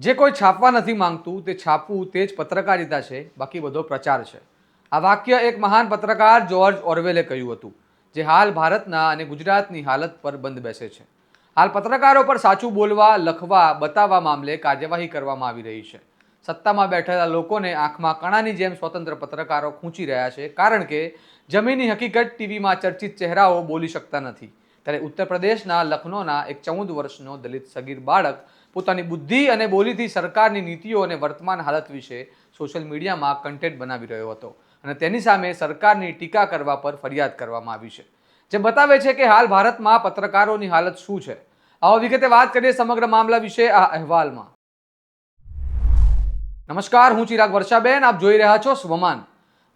જે કોઈ છાપવા નથી માંગતું, તે છાપવું તે જ પત્રકારિતા છે, બાકી બધો પ્રચાર છે. આ વાક્ય એક મહાન પત્રકાર જ્યોર્જ ઓરવેલે કહ્યું હતું, જે હાલ ભારતના અને ગુજરાતની હાલત પર બંધ બેસે છે. હાલ પત્રકારો પર સાચું બોલવા, લખવા, બતાવવા મામલે કાર્યવાહી કરવામાં આવી રહી છે. સત્તામાં બેઠેલા લોકોને આંખમાં કણાની જેમ સ્વતંત્ર પત્રકારો ખૂંચી રહ્યા છે, કારણ કે જમીની હકીકત ટીવીમાં ચર્ચિત ચહેરાઓ બોલી શકતા નથી. ત્યારે ઉત્તર પ્રદેશના લખનૌના એક ચૌદ વર્ષનો દલિત સગીર બાળક પોતાની બુદ્ધિ અને બોલીથી સરકારની નીતિઓ અને વર્તમાન હાલત વિશે સોશિયલ મીડિયામાં કન્ટેન્ટ બનાવી રહ્યો હતો. અને તેની સામે સરકારની ટીકા કરવા પર ફરિયાદ કરવામાં આવી છે. જે બતાવે છે કે હાલ ભારતમાં પત્રકારોની હાલત શું છે. આવો વિગતે વાત કરીએ સમગ્ર મામલા વિશે આ અહેવાલમાં. નમસ્કાર, હું ચિરાગ વર્ષાબેન. આપ જોઈ રહ્યા છો સ્વમાન.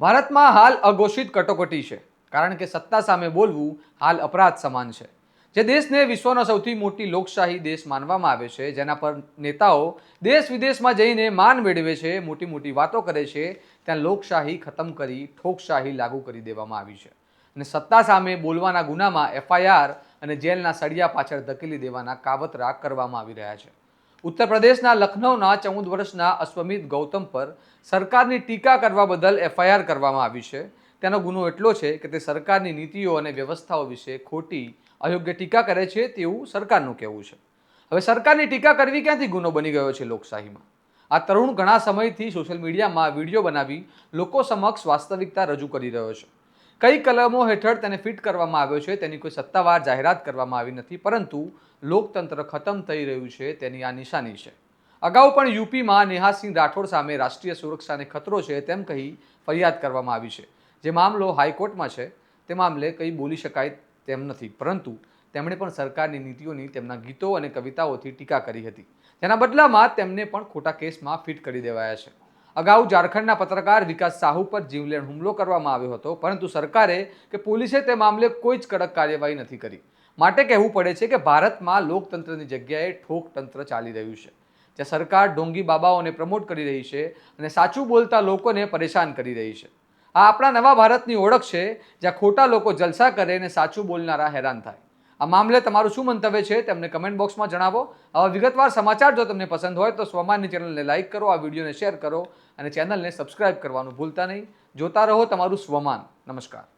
ભારતમાં હાલ અઘોષિત કટોકટી છે. કારણ કે સત્તા સામે બોલવું હાલ અપરાધ સમાન છે. જે દેશને વિશ્વનો સૌથી મોટી લોકશાહી દેશ માનવામાં આવે છે, જેના પર નેતાઓ દેશ વિદેશમાં જઈને માન મેળવે છે, મોટી મોટી વાતો કરે છે, ત્યાં લોકશાહી ખતમ કરી ઠોકશાહી લાગુ કરી દેવામાં આવી છે. અને સત્તા સામે બોલવાના ગુનામાં એફઆઈઆર અને જેલના સળિયા પાછળ ધકેલી દેવાના કાવતરા કરવામાં આવી રહ્યા છે. ઉત્તર પ્રદેશના લખનૌના ચૌદ વર્ષના અશ્વમિત ગૌતમ પર સરકારની ટીકા કરવા બદલ એફઆઈઆર કરવામાં આવી છે. તેનો ગુનો એટલો છે કે તે સરકારની નીતિઓ અને વ્યવસ્થાઓ વિશે ખોટી, અયોગ્ય ટીકા કરે છે તેવું સરકારનું કહેવું છે. હવે સરકારની ટીકા કરવી ક્યાંથી ગુનો બની ગયો છે લોકશાહીમાં? આ તરુણ ઘણા સમયથી સોશિયલ મીડિયામાં વીડિયો બનાવી લોકો સમક્ષ વાસ્તવિકતા રજૂ કરી રહ્યો છે. કઈ કલમો હેઠળ તેને ફિટ કરવામાં આવ્યો છે તેની કોઈ સત્તાવાર જાહેરાત કરવામાં આવી નથી, પરંતુ લોકતંત્ર ખતમ થઈ રહ્યું છે તેની આ નિશાની છે. અગાઉ પણ યુપીમાં નેહાસિંહ રાઠોડ સામે રાષ્ટ્રીય સુરક્ષાને ખતરો છે તેમ કહી ફરિયાદ કરવામાં આવી છે. જે મામલો હાઈકોર્ટમાં છે, તે મામલે કંઈ બોલી શકાય તેમ નથી. પરંતુ તેમણે પણ સરકારની નીતિઓની તેમના ગીતો અને કવિતાઓથી ટીકા કરી હતી. તેના બદલામાં તેમને પણ ખોટા કેસમાં ફિટ કરી દેવાયા છે. અગાઉ ઝારખંડના પત્રકાર વિકાસ સાહુ પર જીવલેણ હુમલો કરવામાં આવ્યો હતો, પરંતુ સરકારે કે પોલીસે તે મામલે કોઈ જ કડક કાર્યવાહી નથી કરી. માટે કહેવું પડે છે કે ભારતમાં લોકતંત્રની જગ્યાએ ઠોકતંત્ર ચાલી રહ્યું છે, જ્યાં સરકાર ઢોંગી બાબાઓને પ્રમોટ કરી રહી છે અને સાચું બોલતા લોકોને પરેશાન કરી રહી છે. આ આપણા નવા ભારતની ઓળખ છે, જ્યાં ખોટા લોકો જલસા કરે અને સાચું બોલનારા હેરાન થાય. આ મામલે તમારું શું મંતવ્ય છે તેમને કમેન્ટ બોક્સમાં જણાવો. આવા વિગતવાર સમાચાર જો તમને પસંદ હોય તો સ્વમાનની ચેનલને લાઇક કરો, આ વિડીયોને શેર કરો અને ચેનલને સબસ્ક્રાઇબ કરવાનું ભૂલતા નહીં. જોતા રહો તમારું સ્વમાન. નમસ્કાર.